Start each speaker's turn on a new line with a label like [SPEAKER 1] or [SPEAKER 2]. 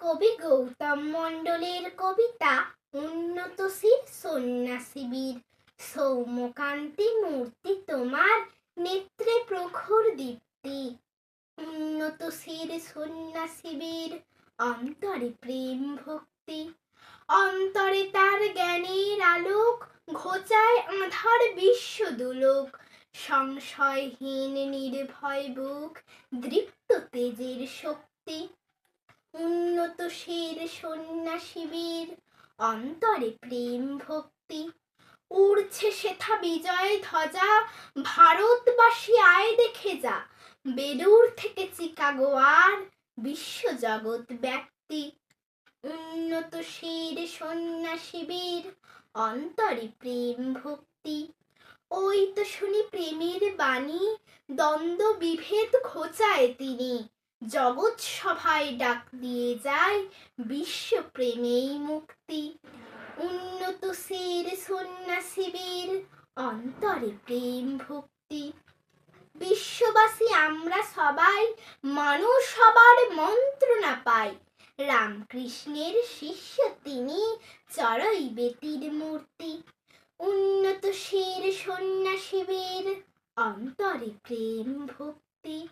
[SPEAKER 1] কবি গৌতম মণ্ডলের কবিতা, উন্নত উন্নতশীল সন্ন্যাসীবীর সৌম্যকান্তি মূর্তি তোমার, নেত্রে প্রখর দীপ্তি। উন্নতশীল সন্ন্যাসীবীর অন্তরে প্রেম ভক্তি। অন্তরে তার জ্ঞানের আলোক, ঘোচায় আধার বিশ্ব দুলোক। সংশয়হীন, নির্ভয় বুক, দৃপ্ত তেজের শক্তি। উন্নতশীল সন্ন্যাসীবীর অন্তরে প্রেম ভক্তি। উড়ছে সেথা বিজয় ধ্বজা, ভারতবাসী আয় দেখে যা। বেলুর থেকে চিকাগো আর বিশ্বজগৎ ব্যক্তি উন্নতশীল সন্ন্যাসীবীর অন্তরে প্রেম ভক্তি। ওই তো শুনি প্রেমের বাণী, দ্বন্দ্ব বিভেদ খোঁচায় তিনি। জগৎ সভায় ডাক দিয়ে যায় বিশ্ব প্রেমেই মুক্তি। উন্নত শির সন্ন্যাসীবীর অন্তরে প্রেম ভক্তি। বিশ্ববাসী আমরা সবাই মানুষ সবার মন্ত্রণা পাই। রামকৃষ্ণের শিষ্য তিনি চড়ই বেতির মূর্তি। উন্নত শির সন্ন্যাসীবীর অন্তরে প্রেম ভক্তি।